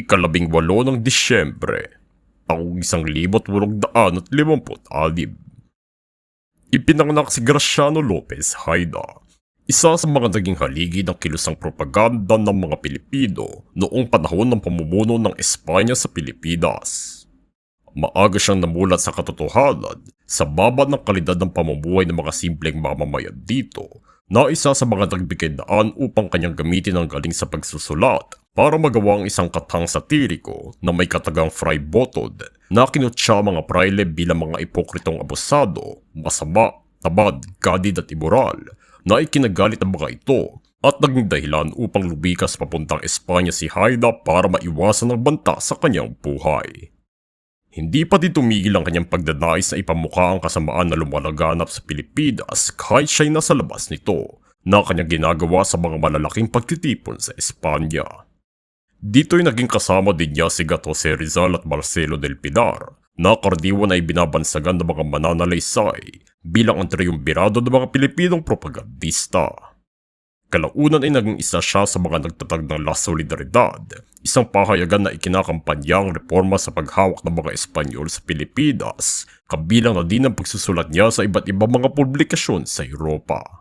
ikalabing walo ng Disyembre, taong isang libot walong daan at limamput alib. Ipinanganak si Graciano Lopez Haida, isa sa mga naging haligi ng kilusang propaganda ng mga Pilipino noong panahon ng pamumuno ng Espanya sa Pilipinas. Maaga siyang namulat sa katotohanan sa baba ng kalidad ng pamumuhay ng mga simpleng mamamayan dito na isa sa mga nagbigay daan upang kanyang gamitin ang galing sa pagsusulat para magawa ang isang katang satiriko na may katagang fry botod na kinutsa mga praile bilang mga ipokritong abusado, masama, tabad, gadid at immoral na ikinagalit ang mga ito at naging dahilan upang lubikas papuntang Espanya si Haida para maiwasan ng banta sa kanyang buhay. Hindi pa din tumigil ang kanyang pagdanais na ipamukha ang kasamaan na lumalaganap sa Pilipinas kahit siya'y nasa labas nito na kanyang ginagawa sa mga malalaking pagtitipon sa Espanya. Dito'y naging kasama din niya si Gato C. Rizal at Marcelo del Pilar na kardiwan ay binabansagan ng mga mananalaysay bilang ang triumvirado ng mga Pilipinong propagandista. Kalaunan ay naging isa siya sa mga nagtatag ng La Solidaridad, isang pahayagan na ikinakampanya ang reforma sa paghawak ng mga Espanyol sa Pilipinas, kabilang na din ang pagsusulat niya sa iba't ibang mga publikasyon sa Europa.